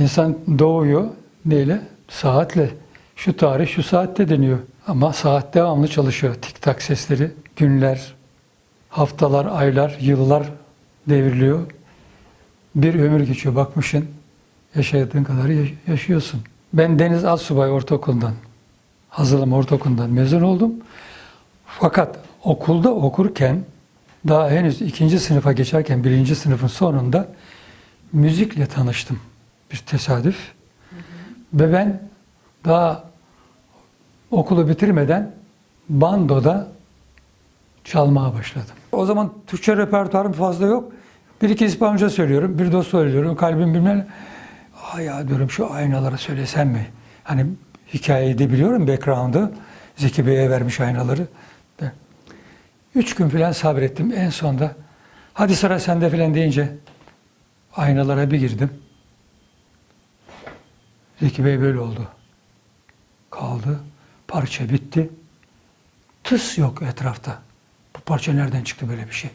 İnsan doğuyor neyle? Saatle. Şu tarih şu saatte deniyor. Ama saat devamlı çalışıyor. Tik tak sesleri, günler, haftalar, aylar, yıllar devriliyor. Bir ömür geçiyor bakmışsın. Yaşadığın kadar yaş- yaşıyorsun. Ben Deniz Assubay Ortaokulu'ndan, hazırlama ortaokulundan mezun oldum. Fakat okulda okurken daha henüz ikinci sınıfa geçerken birinci sınıfın sonunda müzikle tanıştım. Bir tesadüf. Ve ben daha okulu bitirmeden bandoda çalmaya başladım. O zaman Türkçe repertuarım fazla yok. Bir iki İspanyolca söylüyorum, bir de söylüyorum. Kalbim bilmem ne. Aa ya diyorum şu aynaları söylesem mi? Hani hikayeyi de biliyorum background'ı. Zeki Bey'e vermiş aynaları. Üç gün falan sabrettim. En sonda hadi sıra sende falan deyince aynalara bir girdim. Zeki Bey böyle oldu. Kaldı. Parça bitti. Tıs yok etrafta. Bu parça nereden çıktı böyle bir şey?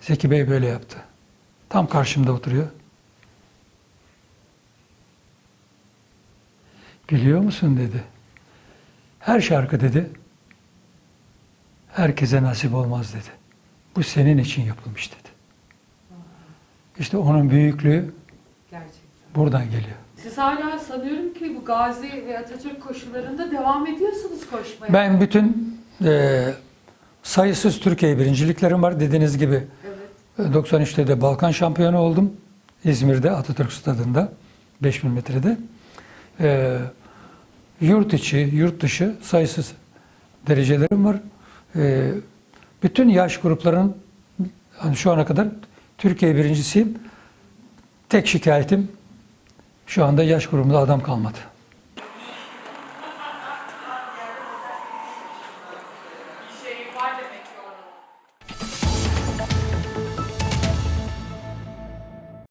Zeki Bey böyle yaptı. Tam karşımda oturuyor. Biliyor musun dedi. Her şarkı dedi. Herkese nasip olmaz dedi. Bu senin için yapılmış dedi. İşte onun büyüklüğü Gerçekten. buradan geliyor. Siz hala sanıyorum ki bu Gazi ve Atatürk koşularında devam ediyorsunuz koşmaya. Ben bütün e, sayısız Türkiye birinciliklerim var. Dediğiniz gibi Evet. 93'te de Balkan şampiyonu oldum. İzmir'de Atatürk Stadı'nda 5000 metrede. Ee, yurt içi, yurt dışı sayısız derecelerim var. Ee, bütün yaş grupların hani şu ana kadar Türkiye birincisiyim. Tek şikayetim şu anda yaş grubumda adam kalmadı.